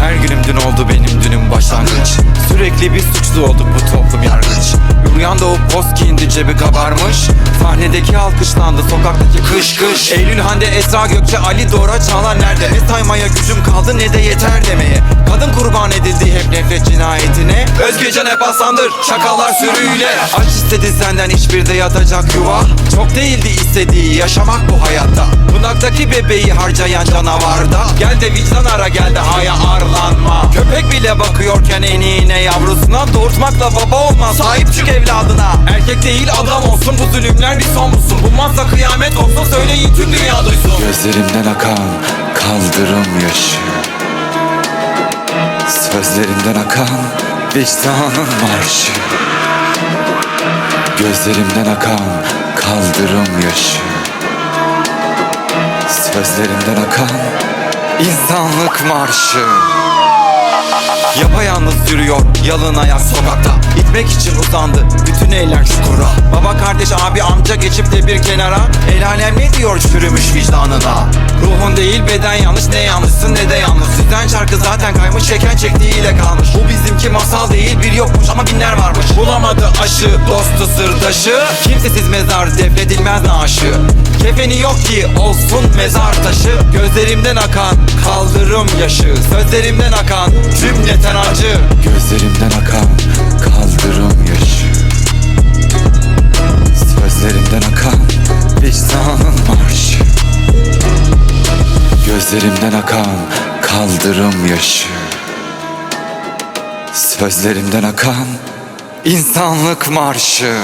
Her günüm dün oldu benim dünüm başlangıç. Sürekli bir suçlu olduk bu toplum yargıç. Uyan doğup post giyindi cebi kabarmış. Sahnedeki alkışlandı sokaktaki kış kış. Eylül Hande Esra Gökçe Ali Dora Çağlar nerede? Ne saymaya gücüm kaldı ne de yeter demeye. Kadın kurban edildi nefret cinayetine. Özgecan hep aslandır şakalar sürüyle. Aç istedi senden hiçbir de yatacak yuva. Çok değildi istediği yaşamak bu hayatta. Kundaktaki bebeği harcayan canavarda. Gel de vicdan ara gel de haya arlanma. Köpek bile bakıyorken eniğine yavrusuna? Doğurtmakla baba olmaz sahip çık evladına. Erkek değil adam olsun bu zulümler bir son bulsun. Bulmazsa kıyamet olsun söyleyin tüm dünya duysun. Gözlerimden akan kaldırım yaşı Sözlerimden akan vicdanın marşı. Gözlerimden akan kaldırım yaşı. Sözlerimden akan insanlık marşı. Yapayalnız yürüyor yalın ayak sokakta. İtmek için uzandı bütün eller çukura. Baba kardeş abi amca geçip de bir kenara. El alem ne diyor çürümüş vicdanına? Ruhun değil beden yanlış ne yanlışsın şarkı zaten kaymış çeken çektiğiyle kalmış. Bu bizimki masal değil bir yokmuş ama binler varmış. Bulamadı aşı dostu sırdaşı Kimsesiz mezar defnedilmez naaşı. Kefeni yok ki olsun mezar taşı. Gözlerimden akan kaldırım yaşı. Sözlerimden akan cümleten acı. Gözlerimden akan kaldırım yaşı. Sözlerimden akan vicdanın marşı. Gözlerimden akan kaldırım yaşı. Sözlerimden akan insanlık marşı